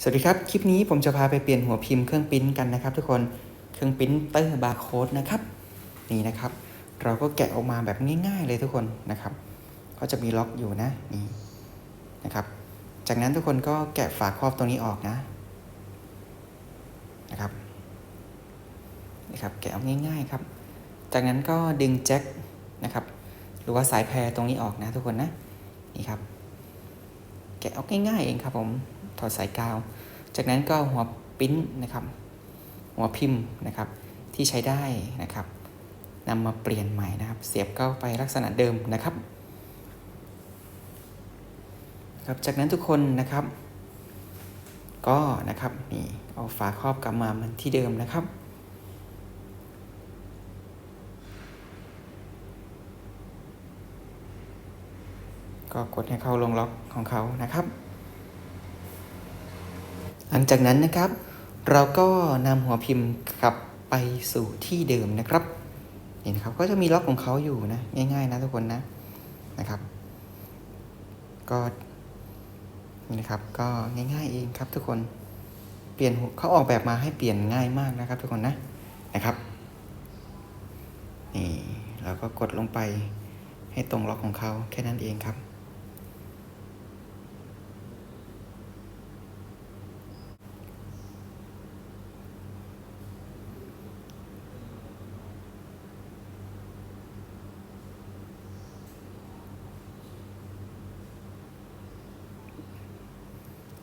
สวัสดีครับ คลิปนี้ผมจะพาไปเปลี่ยนหัวพิมพ์เครื่องปิ้นกันนะครับ ทุกคน เครื่องปิ้นเตอร์บาร์โค้ดนะครับ นี่นะครับ เราก็แกะออกมาแบบง่าย ๆ เลยทุกคนนะครับ ก็จะมีล็อกอยู่นะนี่นะครับ จากนั้นทุกคนก็แกะฝาครอบตรงนี้ออกนะนะครับนะครับ แกะออกง่าย ๆครับ จากนั้นก็ดึงแจ็คนะครับ หรือว่าสายแพรตรงนี้ออกนะ ทุกคนนะ นี่ครับ แกะออกง่ายๆเองครับผม ถอดสายกาว จากนั้นก็หัวปิ้นนะครับ หัวพิมพ์นะครับที่ใช้ได้นะครับนำมาเปลี่ยนใหม่นะครับ เสียบเข้าไปลักษณะเดิมนะครับครับจากนั้นทุกคนนะครับ ก็นะครับนี่เอาฝาครอบกลับมาเหมันที่เดิมนะครับก็กดให้เข้าลงล็อกของเขานะครับ หลังจากนั้นนะครับ เราก็นำหัวพิมพ์กลับไปสู่ที่เดิมนะครับนี่นะครับก็จะมีล็อกของเขาอยู่นะ ง่าย ๆ นะทุกคนนะนะครับ ก็นี่นะครับก็ง่าย ๆ เองครับทุกคนเปลี่ยนหัวเขาออกแบบมาให้เปลี่ยนง่ายมากนะครับ ทุกคนนะนะครับนี่เราก็กดลงไปให้ตรงล็อกของเขาแค่นั้นเองครับ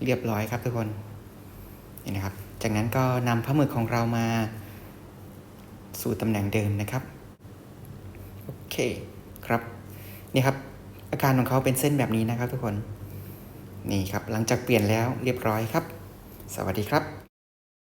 เรียบร้อยครับทุกคนนี่นะครับ จากนั้นก็นำผ้าหมึกของเรามา สู่ตำแหน่งเดิมนะครับโอเคครับนี่ครับ อาการของเขาเป็นเส้นแบบนี้นะครับ ทุกคนนี่ครับหลังจากเปลี่ยนแล้วเรียบร้อยครับ สวัสดีครับ